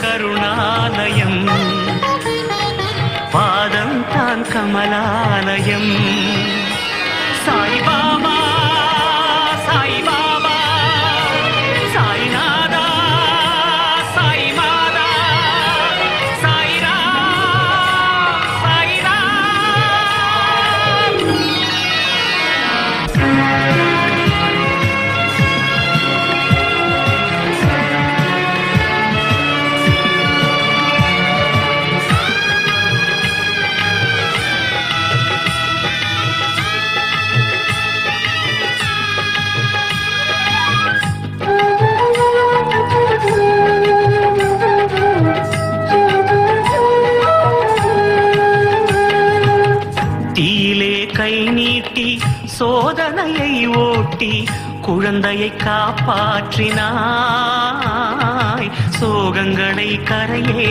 கருணாலயம். பாதம் தான் கமலாலயம். தீயிலே கை நீட்டி சோதனையை ஓட்டி குழந்தையை காப்பாற்றினாய். சோகங்களை கரையே